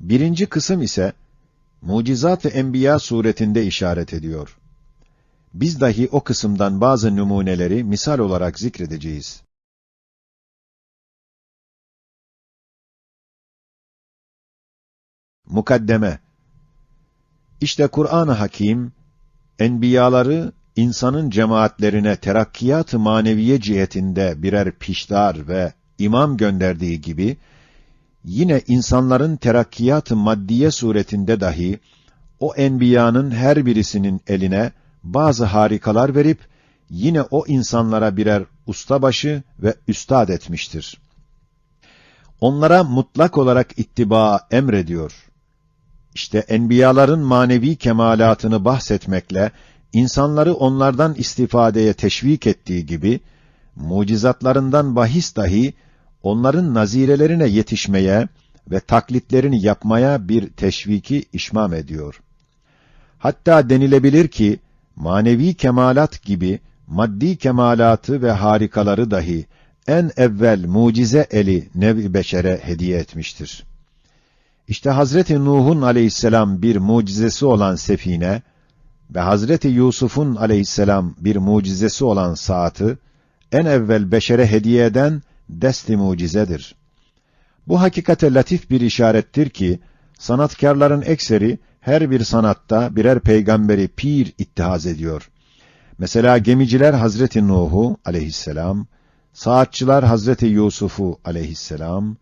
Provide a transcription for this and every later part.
Birinci kısım ise Mucizat-ı Enbiya suretinde işaret ediyor. Biz dahi o kısımdan bazı numuneleri misal olarak zikredeceğiz. Mukaddeme İşte Kur'an-ı Hakim, enbiyaları insanın cemaatlerine terakkiyat-ı maneviye cihetinde birer piştar ve imam gönderdiği gibi, yine insanların terakkiyat-ı maddiye suretinde dahi, o enbiyanın her birisinin eline bazı harikalar verip, yine o insanlara birer ustabaşı ve üstad etmiştir. Onlara mutlak olarak ittiba emrediyor. İşte enbiyaların manevi kemalatını bahsetmekle, insanları onlardan istifadeye teşvik ettiği gibi, mucizatlarından bahis dahi, onların nazirelerine yetişmeye ve taklitlerini yapmaya bir teşviki işmam ediyor. Hatta denilebilir ki, manevi kemalat gibi, maddi kemalatı ve harikaları dahi, en evvel mucize eli nev beşere hediye etmiştir. İşte Hazreti Nuh'un aleyhisselam bir mucizesi olan sefine ve Hazreti Yusuf'un aleyhisselam bir mucizesi olan saati en evvel beşere hediye eden desti mucizedir. Bu hakikate latif bir işarettir ki sanatkarların ekseri her bir sanatta birer peygamberi pir ittihaz ediyor. Mesela gemiciler Hazreti Nuh'u aleyhisselam, saatçılar Hazreti Yusuf'u aleyhisselam,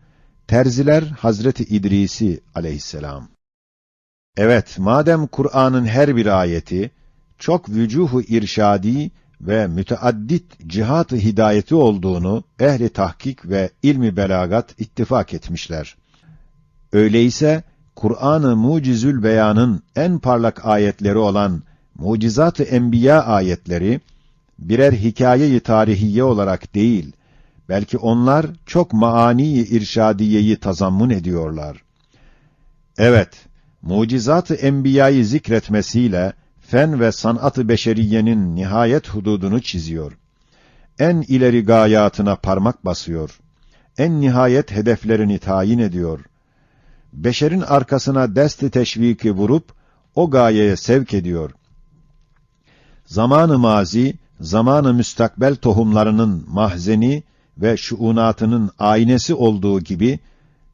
terziler Hazreti İdris'i aleyhisselam. Evet, madem Kur'an'ın her bir ayeti çok vücuhu irşadi ve müteaddit cihat-ı hidayeti olduğunu ehli tahkik ve ilmi belagat ittifak etmişler. Öyleyse Kur'an-ı Mucizül Beyan'ın en parlak ayetleri olan Mucizat-ı Enbiya ayetleri birer hikaye-i tarihiye olarak değil, belki onlar çok maani-i irşadiyeyi tazammun ediyorlar. Evet, Mucizat-ı Enbiya'yı zikretmesiyle fen ve sanat-ı beşeriyenin nihayet hududunu çiziyor. En ileri gayatına parmak basıyor. En nihayet hedeflerini tayin ediyor. Beşerin arkasına desti teşviki vurup o gayeye sevk ediyor. Zamanı mazi, zamanı müstakbel tohumlarının mahzeni ve şuunatının aynesi olduğu gibi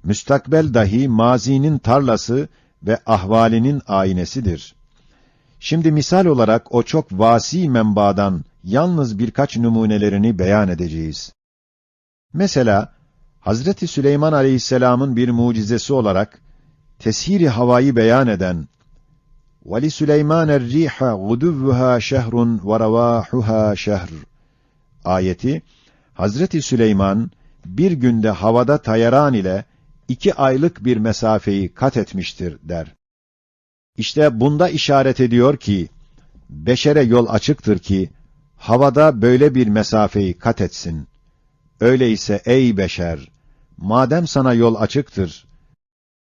müstakbel dahi mazinin tarlası ve ahvalinin aynesidir. Şimdi misal olarak o çok vasi menbaadan yalnız birkaç numunelerini beyan edeceğiz. Mesela Hazreti Süleyman Aleyhisselam'ın bir mucizesi olarak teshiri havayı beyan eden Vali Süleyman er-riha guduvha şehrun ve revahuha şehr ayeti Hazreti Süleyman bir günde havada tayaran ile iki aylık bir mesafeyi kat etmiştir der. İşte bunda işaret ediyor ki, beşere yol açıktır ki, havada böyle bir mesafeyi kat etsin. Öyleyse ey beşer, madem sana yol açıktır,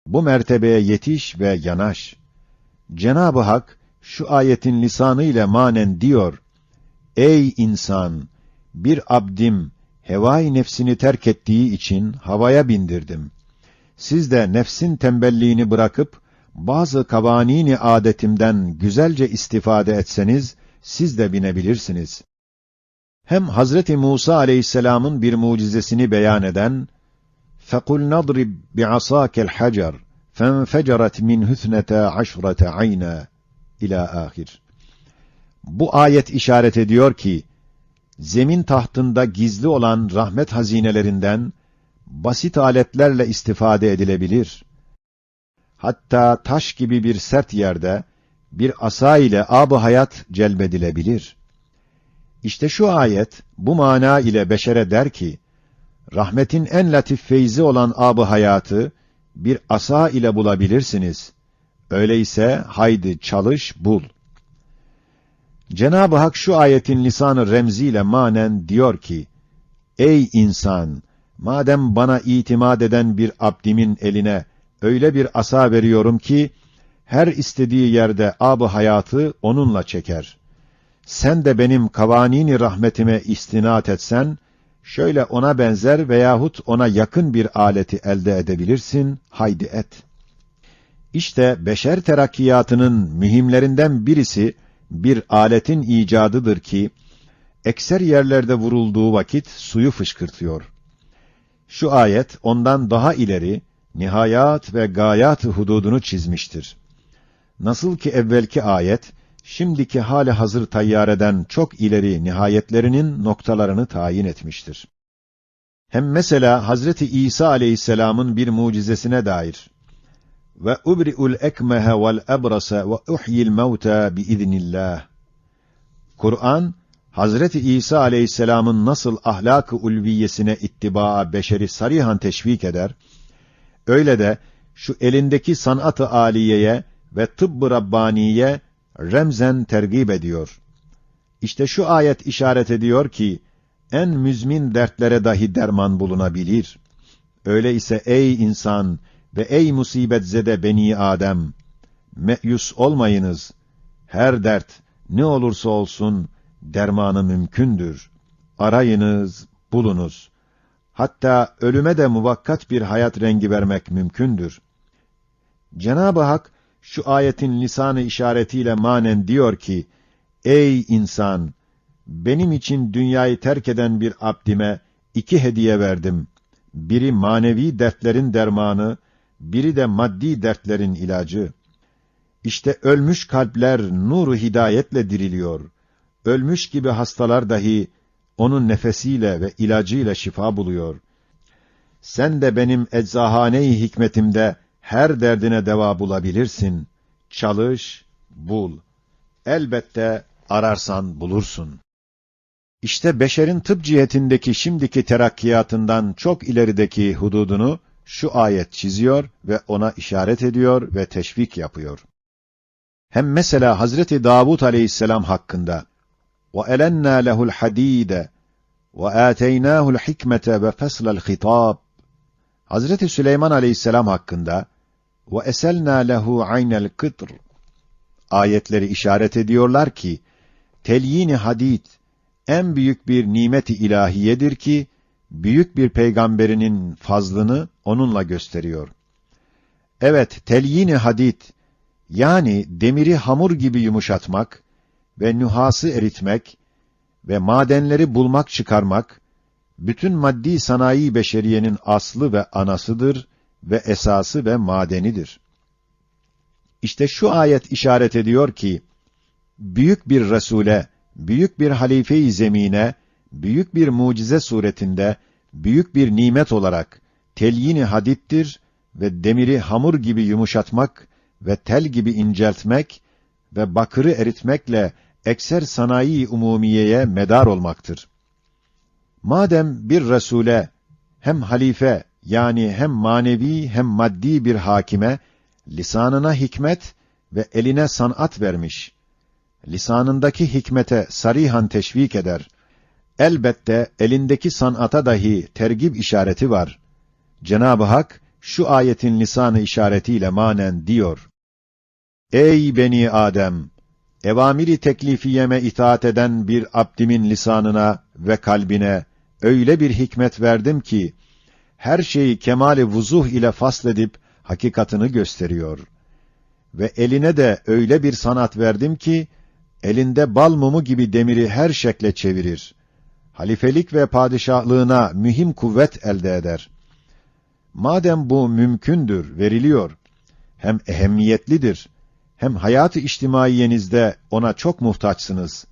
bu mertebeye yetiş ve yanaş. Cenab-ı Hak, şu ayetin lisanı ile manen diyor, Ey insan! Bir abdim, hevai nefsini terk ettiği için havaya bindirdim. Siz de nefsin tembelliğini bırakıp, bazı kavanini adetimden güzelce istifade etseniz, siz de binebilirsiniz. Hem Hazreti Musa aleyhisselamın bir mucizesini beyan eden, فَقُلْ نَضْرِبْ بِعَصَاكَ الْحَجَرِ فَانْفَجَرَتْ مِنْ هُثْنَةَ عَشْرَةَ عَيْنًا ila ahir. Bu ayet işaret ediyor ki, zemin tahtında gizli olan rahmet hazinelerinden, basit aletlerle istifade edilebilir. Hatta taş gibi bir sert yerde, bir asa ile ab hayat celbedilebilir. İşte şu ayet, bu mana ile beşere der ki, rahmetin en latif feyzi olan ab hayatı, bir asa ile bulabilirsiniz. Öyleyse haydi çalış, bul. Cenab-ı Hak şu ayetin lisanı remziyle manen diyor ki, Ey insan! Madem bana itimat eden bir abdimin eline öyle bir asa veriyorum ki, her istediği yerde ab hayatı onunla çeker. Sen de benim kavanini rahmetime istinat etsen, şöyle ona benzer veyahut ona yakın bir aleti elde edebilirsin, haydi et. İşte beşer terakkiyatının mühimlerinden birisi bir aletin icadıdır ki ekser yerlerde vurulduğu vakit suyu fışkırtıyor. Şu ayet ondan daha ileri nihayat ve gayat hududunu çizmiştir. Nasıl ki evvelki ayet şimdiki hali hazır tayyareden çok ileri nihayetlerinin noktalarını tayin etmiştir. Hem mesela Hazreti İsa aleyhisselamın bir mucizesine dair ve ubri'ul ekmehe vel ebrasa ve uhyil mevta biiznillah. Kur'an Hazreti İsa aleyhisselamın nasıl ahlak-ı ulviyesine ittibaa beşeri sarihan teşvik eder, öyle de şu elindeki sanat-ı aliyeye ve tıbb-ı rabbaniye remzen tergib ediyor. İşte şu ayet işaret ediyor ki, en müzmin dertlere dahi derman bulunabilir. Öyle ise ey insan ve ey musibetzede beni Adem, meyus olmayınız. Her dert ne olursa olsun dermanı mümkündür. Arayınız, bulunuz. Hatta ölüme de muvakkat bir hayat rengi vermek mümkündür. Cenab-ı Hak şu ayetin lisanı işaretiyle manen diyor ki: Ey insan, benim için dünyayı terk eden bir abdime iki hediye verdim. Biri manevi dertlerin dermanı, biri de maddi dertlerin ilacı. İşte ölmüş kalpler nuru hidayetle diriliyor. Ölmüş gibi hastalar dahi onun nefesiyle ve ilacıyla şifa buluyor. Sen de benim eczahane-i hikmetimde her derdine deva bulabilirsin. Çalış, bul. Elbette ararsan bulursun. İşte beşerin tıp cihetindeki şimdiki terakkiyatından çok ilerideki hududunu şu ayet çiziyor ve ona işaret ediyor ve teşvik yapıyor. Hem mesela Hazreti Davud aleyhisselam hakkında وَاَلَنَّا لَهُ الْحَد۪يدَ ve âteynâhul hikmete ve feslel hitâb. Hazreti Süleyman Aleyhisselam hakkında ve eselnâ lehu aynel kıtr ayetleri işaret ediyorlar ki telyini hadid en büyük bir nimeti ilahiyedir ki büyük bir peygamberinin fazlını onunla gösteriyor. Evet, telyini hadid yani demiri hamur gibi yumuşatmak ve nühası eritmek ve madenleri bulmak çıkarmak, bütün maddi sanayi beşeriyenin aslı ve anasıdır ve esası ve madenidir. İşte şu ayet işaret ediyor ki, büyük bir Resule, büyük bir halife-i zemine, büyük bir mucize suretinde, büyük bir nimet olarak telyini hadittir ve demiri hamur gibi yumuşatmak ve tel gibi inceltmek ve bakırı eritmekle ekser sanayi umumiyeye medar olmaktır. Madem bir Resule hem halife yani hem manevi hem maddi bir hakime lisanına hikmet ve eline sanat vermiş. Lisanındaki hikmete sarihan teşvik eder. Elbette elindeki sanata dahi tergib işareti var. Cenab-ı Hak şu ayetin lisanı işaretiyle manen diyor. Ey beni Adem! Evamiri teklifiyeme itaat eden bir abdimin lisanına ve kalbine öyle bir hikmet verdim ki, her şeyi kemali vuzuh ile fasledip hakikatını gösteriyor. Ve eline de öyle bir sanat verdim ki, elinde bal mumu gibi demiri her şekle çevirir. Halifelik ve padişahlığına mühim kuvvet elde eder. Madem bu mümkündür, veriliyor, hem ehemmiyetlidir, hem hayat-ı içtimaiyenizde ona çok muhtaçsınız.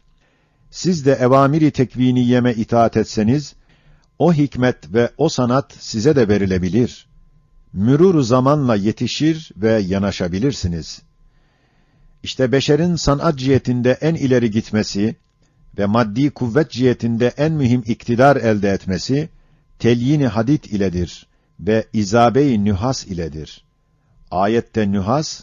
Siz de evamiri tekviniyeme itaat etseniz, o hikmet ve o sanat size de verilebilir. Mürür zamanla yetişir ve yanaşabilirsiniz. İşte beşerin sanat cihetinde en ileri gitmesi ve maddi kuvvet cihetinde en mühim iktidar elde etmesi, telyin-i hadid iledir ve izabe-i nühas iledir. Ayette nühas,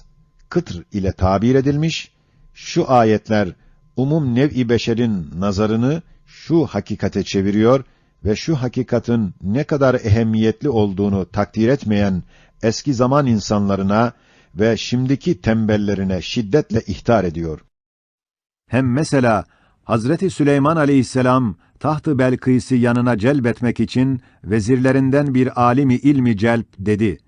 kıtr ile tabir edilmiş, şu ayetler, umum nev'i beşerin nazarını şu hakikate çeviriyor ve şu hakikatin ne kadar ehemmiyetli olduğunu takdir etmeyen eski zaman insanlarına ve şimdiki tembellerine şiddetle ihtar ediyor. Hem mesela Hazreti Süleyman aleyhisselam tahtı Belkıs'ı yanına celbetmek için vezirlerinden bir alimi ilmi celp dedi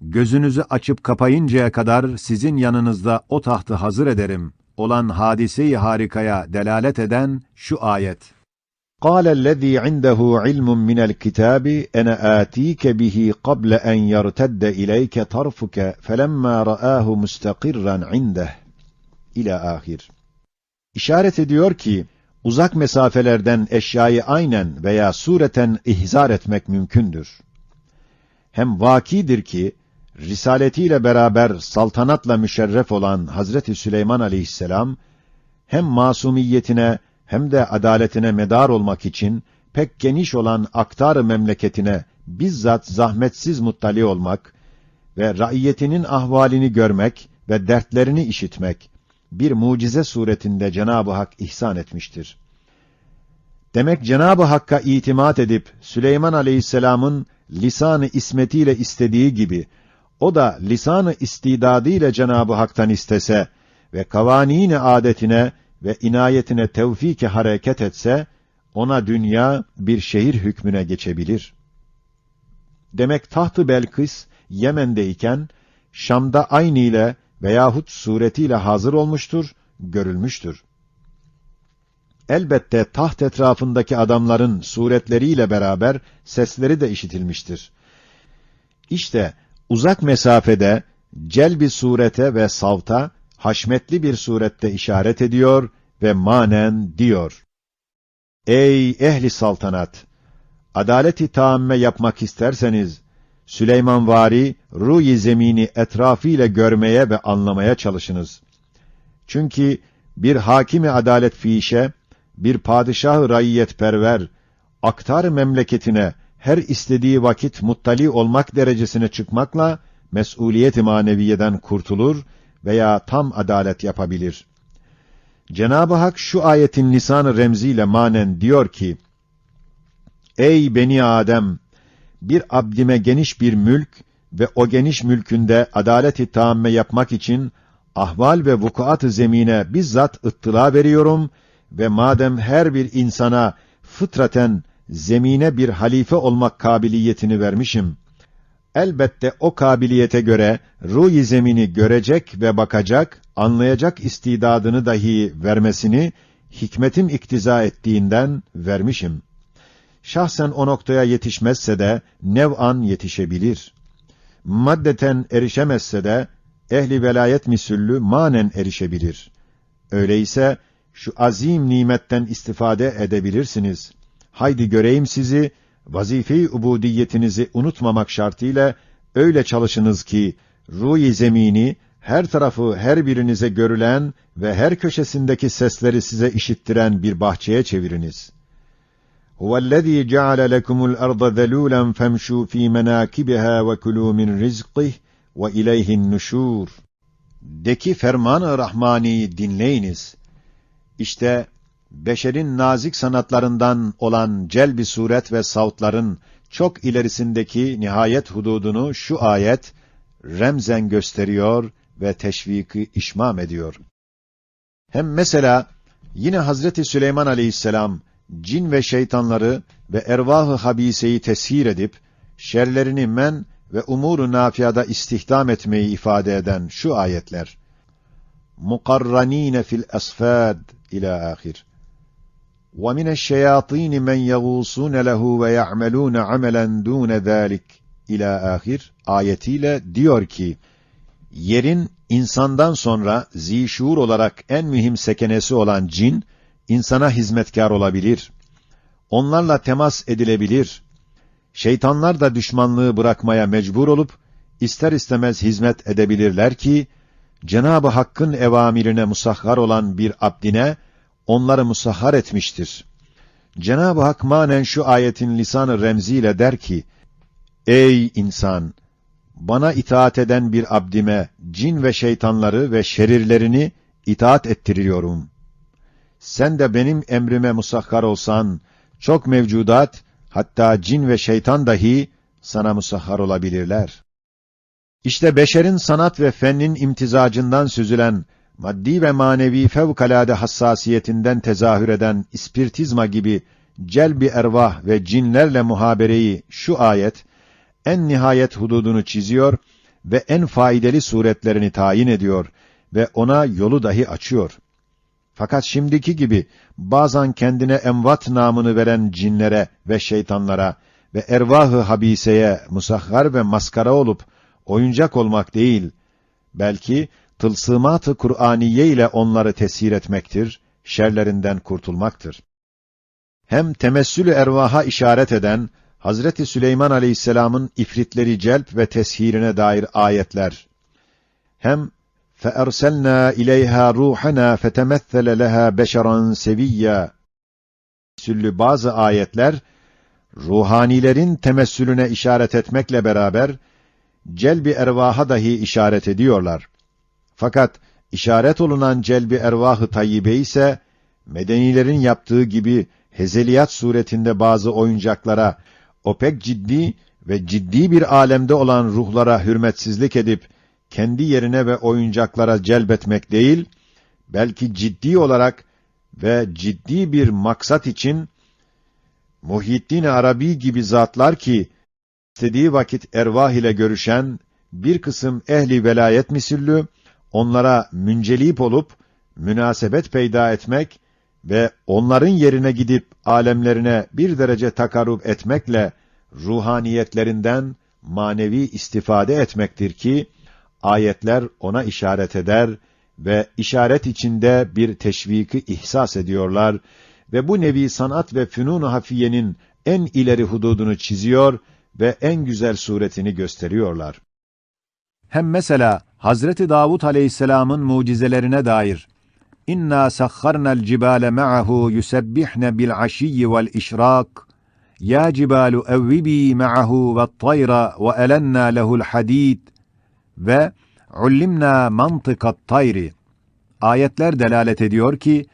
gözünüzü açıp kapayıncaya kadar sizin yanınızda o tahtı hazır ederim olan hadise-i harikaya delalet eden şu ayet. قال الذي عنده علم من الكتاب أنا آتيك به قبل أن يرتد إليك طرفك فلما رآه مستقرا عنده İlâ ahir. İşaret ediyor ki, uzak mesafelerden eşyayı aynen veya sureten ihzar etmek mümkündür. Hem vakidir ki, risaletiyle beraber saltanatla müşerref olan Hazreti Süleyman aleyhisselam, hem masumiyetine hem de adaletine medar olmak için pek geniş olan aktar memleketine bizzat zahmetsiz muttali olmak ve raiyetinin ahvalini görmek ve dertlerini işitmek bir mucize suretinde Cenab-ı Hak ihsan etmiştir. Demek Cenab-ı Hakk'a itimat edip Süleyman Aleyhisselam'ın lisanı ismetiyle istediği gibi o da lisanı istidadıyla Cenab-ı Hak'tan istese ve kavanini adetine ve inayetine tevfik hareket etse, ona dünya bir şehir hükmüne geçebilir. Demek tahtı Belkıs, Yemen'deyken, Şam'da aynı ile veyahut suretiyle hazır olmuştur, görülmüştür. Elbette taht etrafındaki adamların suretleriyle beraber sesleri de işitilmiştir. İşte uzak mesafede celbi surete ve savta haşmetli bir surette işaret ediyor ve manen diyor. Ey ehli saltanat! Adaleti taamme yapmak isterseniz, Süleyman vari ruh zemini etrafıyla görmeye ve anlamaya çalışınız. Çünkü bir hakimi adalet fiişe, bir padişah-ı raiyetperver, aktar memleketine her istediği vakit muttali olmak derecesine çıkmakla mesuliyet-i maneviyeden kurtulur veya tam adalet yapabilir. Cenab-ı Hak şu ayetin lisan-ı remziyle manen diyor ki: Ey beni Adem, bir abdime geniş bir mülk ve o geniş mülkünde adalet-i taamme yapmak için ahval ve vukuat-ı zemine bizzat ıttıla veriyorum ve madem her bir insana fıtraten zemine bir halife olmak kabiliyetini vermişim, elbette o kabiliyete göre ruh zemini görecek ve bakacak, anlayacak istidadını dahi vermesini hikmetim iktiza ettiğinden vermişim. Şahsen o noktaya yetişmezse de nev'an yetişebilir. Maddeten erişemezse de ehli velayet misüllü manen erişebilir. Öyleyse şu azim nimetten istifade edebilirsiniz. Haydi göreyim sizi vazife-i ubudiyetinizi unutmamak şartıyla öyle çalışınız ki ruh zemini her tarafı her birinize görülen ve her köşesindeki sesleri size işittiren bir bahçeye çeviriniz. Huvellezî ceale lekumul arda zelûlen femşû fî menâkibihâ ve kulû min rizqih ve ileyhin nuşûr. De ki ferman-ı dinleyiniz. İşte beşerin nazik sanatlarından olan celbi suret ve savtların çok ilerisindeki nihayet hududunu şu ayet remzen gösteriyor ve teşviki işmam ediyor. Hem mesela yine Hazreti Süleyman Aleyhisselam cin ve şeytanları ve ervah-ı habiseyi teshir edip şerlerini men ve umuru nafiada istihdam etmeyi ifade eden şu ayetler. Mukarranine fil asfad ila ahir. وَمِنَ الشَّيَاطِينِ مَنْ يَغُوصُونَ لَهُ وَيَعْمَلُونَ عَمَلًا دُونَ ذَٰلِكِ ila ahir ayetiyle diyor ki yerin insandan sonra zişur olarak en mühim sekenesi olan cin insana hizmetkar olabilir. Onlarla temas edilebilir. Şeytanlar da düşmanlığı bırakmaya mecbur olup ister istemez hizmet edebilirler ki Cenab-ı Hakk'ın evamirine musahhar olan bir abdine onları musahhar etmiştir. Cenab-ı Hak manen şu ayetin lisanı remziyle der ki: Ey insan! Bana itaat eden bir abdime cin ve şeytanları ve şerirlerini itaat ettiriyorum. Sen de benim emrime musahhar olsan, çok mevcudat, hatta cin ve şeytan dahi sana musahhar olabilirler. İşte beşerin sanat ve fennin imtizacından süzülen, maddi ve manevi fevkalade hassasiyetinden tezahür eden ispirtizma gibi celbi ervah ve cinlerle muhabereyi şu ayet, en nihayet hududunu çiziyor ve en faydalı suretlerini tayin ediyor ve ona yolu dahi açıyor. Fakat şimdiki gibi bazen kendine envat namını veren cinlere ve şeytanlara ve ervahı habiseye musahhar ve maskara olup oyuncak olmak değil, belki tılsımat-ı Kur'aniye ile onları tesir etmektir, şerlerinden kurtulmaktır. Hem temessülü ervaha işaret eden Hazreti Süleyman Aleyhisselam'ın ifritleri celp ve teshirine dair ayetler hem فَأَرْسَلْنَا اِلَيْهَا رُوحَنَا فَتَمَثَّلَ لَهَا بَشَرًا سَوِيًّا Süllü bazı ayetler, ruhanilerin temessülüne işaret etmekle beraber, celbi ervaha dahi işaret ediyorlar. Fakat, işaret olunan celbi ervahı tayyibe ise, medenilerin yaptığı gibi, hezeliyat suretinde bazı oyuncaklara, o pek ciddi ve ciddi bir alemde olan ruhlara hürmetsizlik edip, kendi yerine ve oyuncaklara celbetmek değil, belki ciddi olarak ve ciddi bir maksat için Muhyiddin Arabi gibi zatlar ki istediği vakit ervah ile görüşen bir kısım ehli velayet misillü onlara müncelip olup münasebet peyda etmek ve onların yerine gidip alemlerine bir derece takarrub etmekle ruhaniyetlerinden manevi istifade etmektir ki ayetler ona işaret eder ve işaret içinde bir teşviki ihsas ediyorlar ve bu nevi sanat ve fünun-u hafiyenin en ileri hududunu çiziyor ve en güzel suretini gösteriyorlar. Hem mesela Hazreti Davud Aleyhisselam'ın mucizelerine dair İnna sakharna'l cibale ma'ahu yusebbihne bil aşiyyi vel işrak ya cibalu evvibi ma'ahu ve't-tayra ve elenna lehu'l hadid ve ullimna mantıkat tayri. Ayetler delalet ediyor ki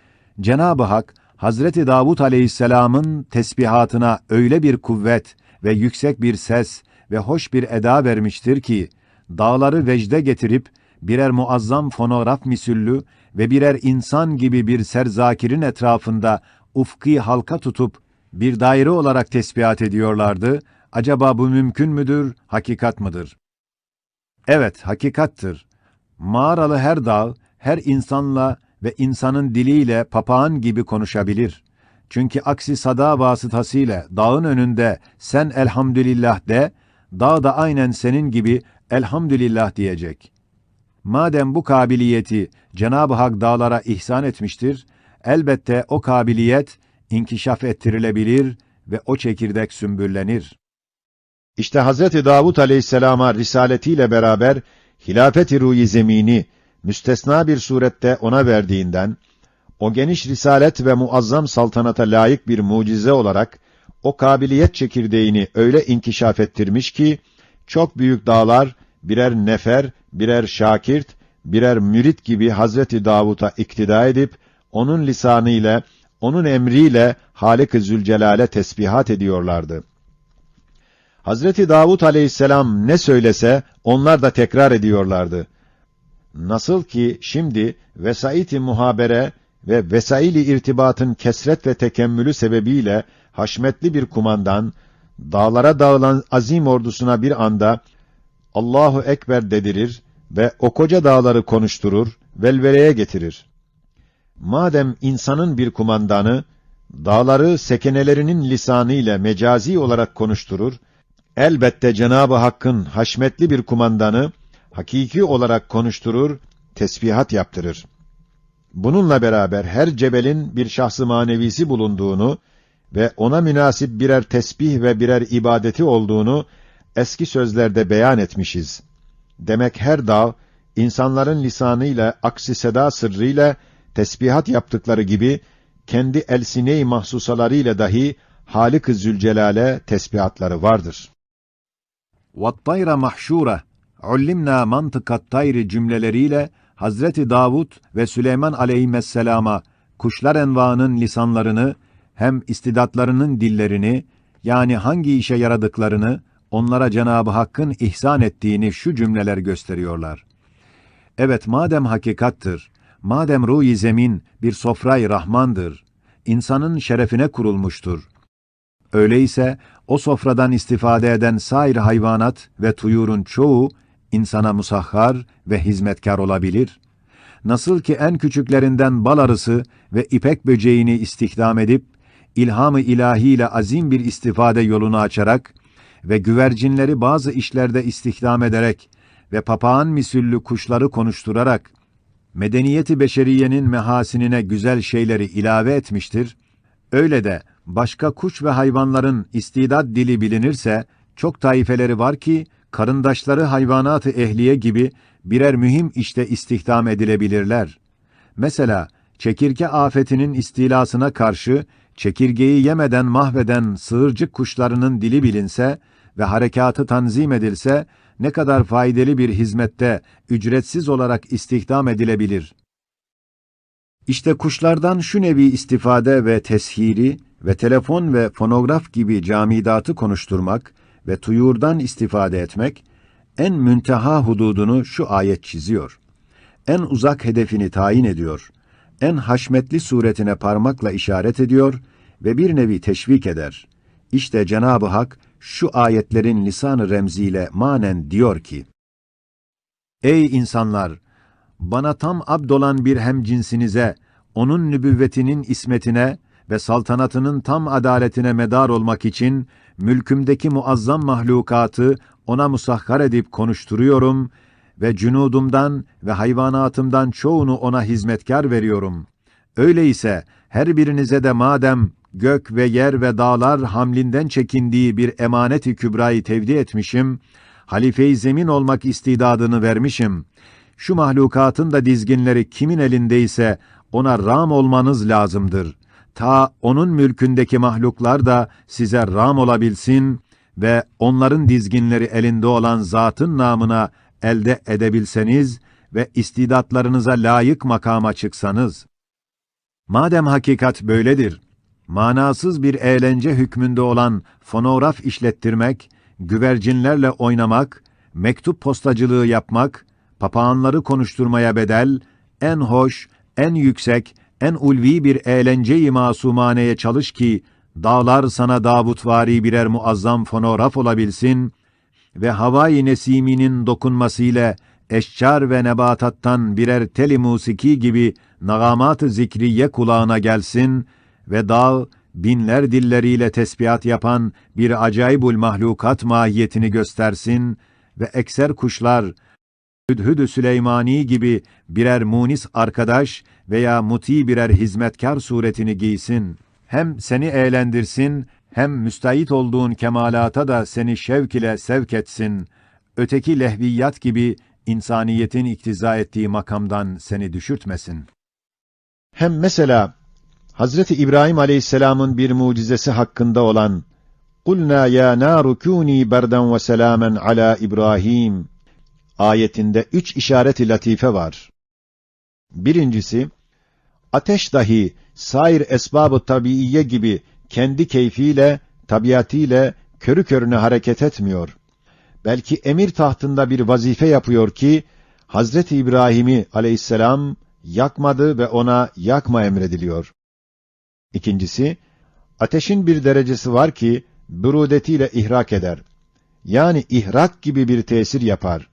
Cenab-ı Hak Hazreti Davud Aleyhisselam'ın tesbihatına öyle bir kuvvet ve yüksek bir ses ve hoş bir eda vermiştir ki dağları vecde getirip birer muazzam fonograf misüllü ve birer insan gibi bir serzakirin etrafında ufki halka tutup bir daire olarak tesbihat ediyorlardı. Acaba bu mümkün müdür, hakikat mıdır? Evet, hakikattır. Mağaralı her dağ, her insanla ve insanın diliyle papağan gibi konuşabilir. Çünkü aksi sada vasıtasıyla dağın önünde sen elhamdülillah de, dağ da aynen senin gibi elhamdülillah diyecek. Madem bu kabiliyeti Cenab-ı Hak dağlara ihsan etmiştir, elbette o kabiliyet inkişaf ettirilebilir ve o çekirdek sümbüllenir. İşte Hazreti Davud Aleyhisselam'a risaletiyle beraber hilafet-i ruhi zemini müstesna bir surette ona verdiğinden o geniş risalet ve muazzam saltanata layık bir mucize olarak o kabiliyet çekirdeğini öyle inkişaf ettirmiş ki çok büyük dağlar birer nefer, birer şakirt, birer mürit gibi Hazreti Davud'a iktida edip onun lisanı ile, onun emriyle Halik-i Zülcelal'e tesbihat ediyorlardı. Hazreti Davud aleyhisselam ne söylese onlar da tekrar ediyorlardı. Nasıl ki şimdi vesait-i muhabere ve vesaili irtibatın kesret ve tekemmülü sebebiyle haşmetli bir kumandan dağlara dağılan azim ordusuna bir anda Allahu ekber dedirir ve o koca dağları konuşturur, velveleye getirir. Madem insanın bir kumandanı dağları sekenelerinin lisanı ile mecazi olarak konuşturur Elbette Cenabı Hakk'ın haşmetli bir kumandanı hakiki olarak konuşturur, tesbihat yaptırır. Bununla beraber her cebelin bir şahsı manevisi bulunduğunu ve ona münasip birer tesbih ve birer ibadeti olduğunu eski sözlerde beyan etmişiz. Demek her dağ insanların lisanıyla aksi seda sırrıyla tesbihat yaptıkları gibi kendi elsine-i mahsusalarıyla dahi Halik-i Zülcelal'e tesbihatları vardır. وَالطَّيْرَ مَحْشُورَ Ullimna mantıkat tayri cümleleriyle Hazreti Davud ve Süleyman aleyhisselama kuşlar envaının lisanlarını hem istidatlarının dillerini yani hangi işe yaradıklarını onlara Cenabı Hakk'ın ihsan ettiğini şu cümleler gösteriyorlar. Evet madem hakikattır, madem ruh zemin bir sofray rahmandır, insanın şerefine kurulmuştur. Öyleyse o sofradan istifade eden sair hayvanat ve tuyurun çoğu insana musahhar ve hizmetkar olabilir. Nasıl ki en küçüklerinden bal arısı ve ipek böceğini istihdam edip, ilhamı ilahiyle azim bir istifade yolunu açarak ve güvercinleri bazı işlerde istihdam ederek ve papağan misüllü kuşları konuşturarak, medeniyeti beşeriyenin mehasinine güzel şeyleri ilave etmiştir. Öyle de başka kuş ve hayvanların istidat dili bilinirse, çok taifeleri var ki, karındaşları hayvanatı ehliye gibi birer mühim işte istihdam edilebilirler. Mesela, çekirge afetinin istilasına karşı, çekirgeyi yemeden mahveden sığırcık kuşlarının dili bilinse ve harekatı tanzim edilse, ne kadar faydalı bir hizmette ücretsiz olarak istihdam edilebilir. İşte kuşlardan şu nevi istifade ve teshiri ve telefon ve fonograf gibi camidatı konuşturmak ve tuyurdan istifade etmek, en münteha hududunu şu ayet çiziyor. En uzak hedefini tayin ediyor. En haşmetli suretine parmakla işaret ediyor ve bir nevi teşvik eder. İşte Cenab-ı Hak şu ayetlerin lisanı remziyle manen diyor ki, Ey insanlar! Bana tam abdolan bir hemcinsinize, onun nübüvvetinin ismetine ve saltanatının tam adaletine medar olmak için, mülkümdeki muazzam mahlukatı ona musahhar edip konuşturuyorum ve cünudumdan ve hayvanatımdan çoğunu ona hizmetkar veriyorum. Öyleyse her birinize de madem gök ve yer ve dağlar hamlinden çekindiği bir emaneti kübrayı tevdi etmişim, halife-i zemin olmak istidadını vermişim. Şu mahlukatın da dizginleri kimin elindeyse ona ram olmanız lazımdır. Ta onun mülkündeki mahluklar da size ram olabilsin ve onların dizginleri elinde olan zatın namına elde edebilseniz ve istidatlarınıza layık makama çıksanız. Madem hakikat böyledir, manasız bir eğlence hükmünde olan fonograf işlettirmek, güvercinlerle oynamak, mektup postacılığı yapmak, papağanları konuşturmaya bedel, en hoş, en yüksek, en ulvi bir eğlence-i masumaneye çalış ki, dağlar sana Davutvari birer muazzam fonograf olabilsin ve havai nesiminin dokunmasıyla eşcar ve nebatattan birer teli musiki gibi nagamat-ı zikriye kulağına gelsin ve dağ, binler dilleriyle tesbihat yapan bir acayibul mahlukat mahiyetini göstersin ve ekser kuşlar, Hüdhüd-ü Süleymani gibi birer munis arkadaş veya muti birer hizmetkar suretini giysin. Hem seni eğlendirsin, hem müstahit olduğun kemalata da seni şevk ile sevk etsin. Öteki lehviyat gibi insaniyetin iktiza ettiği makamdan seni düşürtmesin. Hem mesela Hazreti İbrahim Aleyhisselam'ın bir mucizesi hakkında olan "Kulna ya naru kuni berden ve selamen ala İbrahim" ayetinde üç işaret-i latife var. Birincisi, ateş dahi sair esbab-ı tabiiye gibi kendi keyfiyle, tabiatıyla körü körüne hareket etmiyor. Belki emir tahtında bir vazife yapıyor ki, Hazreti İbrahim'i aleyhisselam yakmadı ve ona yakma emrediliyor. İkincisi, ateşin bir derecesi var ki, bürudetiyle ihrak eder. Yani ihrak gibi bir tesir yapar.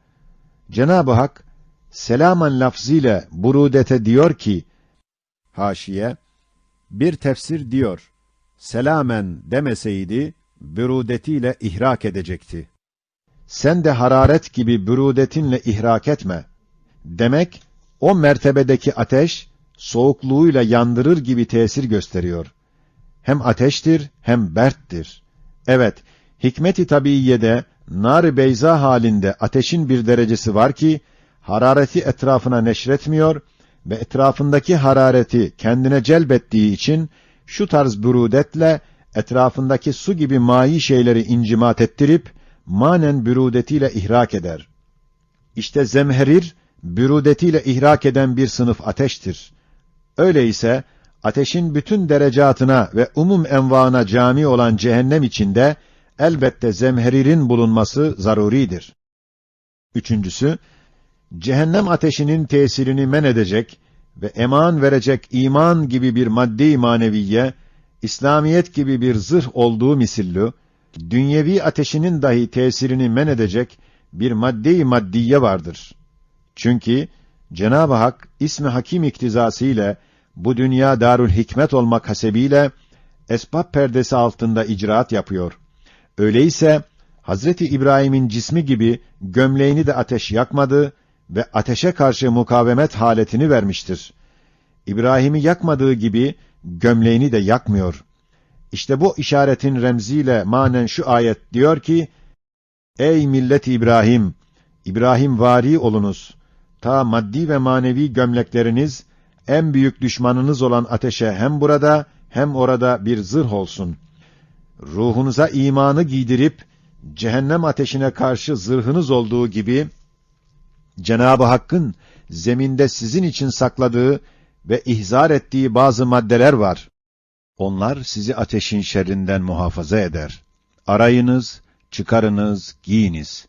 Cenab-ı Hak, selaman lafzıyla burudete diyor ki, haşiye, bir tefsir diyor, selamen demeseydi, bürudetiyle ihrak edecekti. Sen de hararet gibi bürudetinle ihrak etme. Demek, o mertebedeki ateş, soğukluğuyla yandırır gibi tesir gösteriyor. Hem ateştir, hem berttir. Evet, hikmet-i tabiiyede, nar beyza halinde ateşin bir derecesi var ki, harareti etrafına neşretmiyor ve etrafındaki harareti kendine celbettiği için, şu tarz bürudetle, etrafındaki su gibi mayi şeyleri incimat ettirip, manen bürudetiyle ihrak eder. İşte zemherir, bürudetiyle ihrak eden bir sınıf ateştir. Öyleyse, ateşin bütün derecatına ve umum envaına cami olan cehennem içinde, elbette zemheririn bulunması zaruridir. Üçüncüsü, cehennem ateşinin tesirini men edecek ve eman verecek iman gibi bir maddi maneviye, İslamiyet gibi bir zırh olduğu misillü, dünyevi ateşinin dahi tesirini men edecek bir madde-i maddiye vardır. Çünkü Cenab-ı Hak ismi hakim iktizası ile bu dünya darül hikmet olmak hasebiyle esbab perdesi altında icraat yapıyor. Öyleyse Hazreti İbrahim'in cismi gibi gömleğini de ateş yakmadı ve ateşe karşı mukavemet haletini vermiştir. İbrahim'i yakmadığı gibi gömleğini de yakmıyor. İşte bu işaretin remziyle manen şu ayet diyor ki: Ey millet İbrahim, İbrahim vari olunuz. Ta maddi ve manevi gömlekleriniz en büyük düşmanınız olan ateşe hem burada hem orada bir zırh olsun. Ruhunuza imanı giydirip cehennem ateşine karşı zırhınız olduğu gibi Cenab-ı Hakk'ın zeminde sizin için sakladığı ve ihzar ettiği bazı maddeler var. Onlar sizi ateşin şerrinden muhafaza eder. Arayınız, çıkarınız, giyiniz.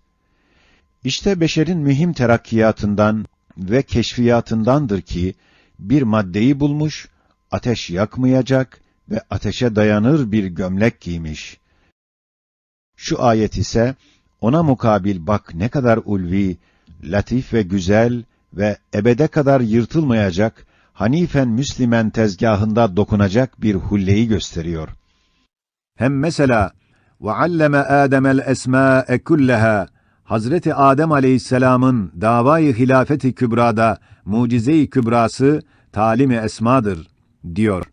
İşte beşerin mühim terakkiyatından ve keşfiyatındandır ki, bir maddeyi bulmuş, ateş yakmayacak ve ateşe dayanır bir gömlek giymiş. Şu ayet ise, ona mukabil bak ne kadar ulvi, latif ve güzel ve ebede kadar yırtılmayacak, hanifen Müslimen tezgahında dokunacak bir hulleyi gösteriyor. Hem mesela وَعَلَّمَ آدَمَ الْاَسْمَاءَ كُلَّهَا Hazreti Adem Aleyhisselam'ın davayı hilafeti kübrada mucize-i kübrası talim-i esmadır diyor.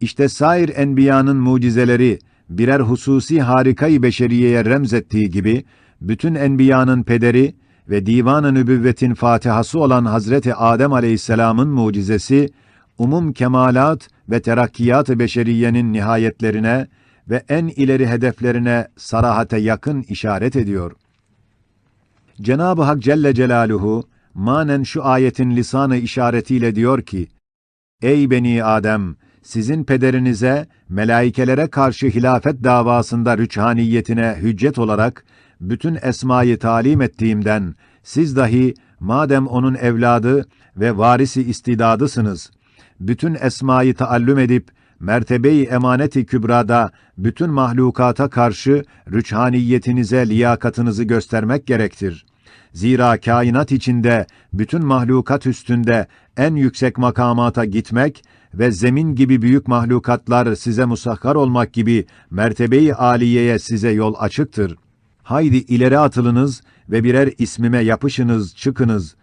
İşte sair enbiyanın mucizeleri birer hususi harikayı beşeriyeye remzettiği gibi bütün enbiyanın pederi ve divan-ı nübüvvetin fatihası olan Hazreti Adem Aleyhisselam'ın mucizesi umum kemalat ve terakkiyat-ı beşeriyenin nihayetlerine ve en ileri hedeflerine sarahate yakın işaret ediyor. Cenab-ı Hak Celle Celaluhu manen şu ayetin lisanı işaretiyle diyor ki: Ey beni Adem, sizin pederinize melaikelere karşı hilafet davasında rüçhaniyetine hüccet olarak bütün esmayı talim ettiğimden siz dahi madem onun evladı ve varisi istidadısınız, bütün esmayı taallüm edip mertebeyi emaneti kübrada bütün mahlukata karşı rüçhaniyetinize liyakatınızı göstermek gerektir. Zira kainat içinde bütün mahlukat üstünde en yüksek makamata gitmek ve zemin gibi büyük mahlukatlar size musakkar olmak gibi mertebeyi aliyeye size yol açıktır. Haydi ileri atılınız ve birer ismime yapışınız, çıkınız.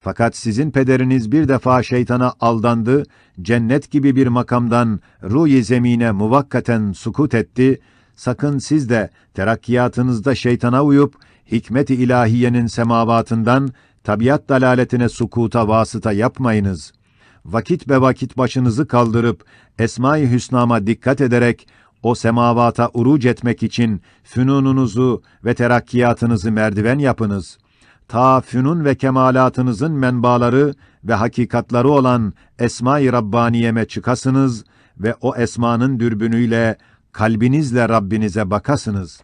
Fakat sizin pederiniz bir defa şeytana aldandı, cennet gibi bir makamdan ruh zemine muvakkaten sukut etti, sakın siz de terakkiyatınızda şeytana uyup, hikmet-i ilahiyenin semavatından tabiat dalaletine sukuta vasıta yapmayınız. Vakit be vakit başınızı kaldırıp, Esma-i Hüsna'ma dikkat ederek, o semavata uruc etmek için fünununuzu ve terakkiyatınızı merdiven yapınız. Ta fünun ve kemalatınızın menbaları ve hakikatları olan Esma-i Rabbaniyeme çıkasınız ve o esmanın dürbünüyle kalbinizle Rabbinize bakasınız.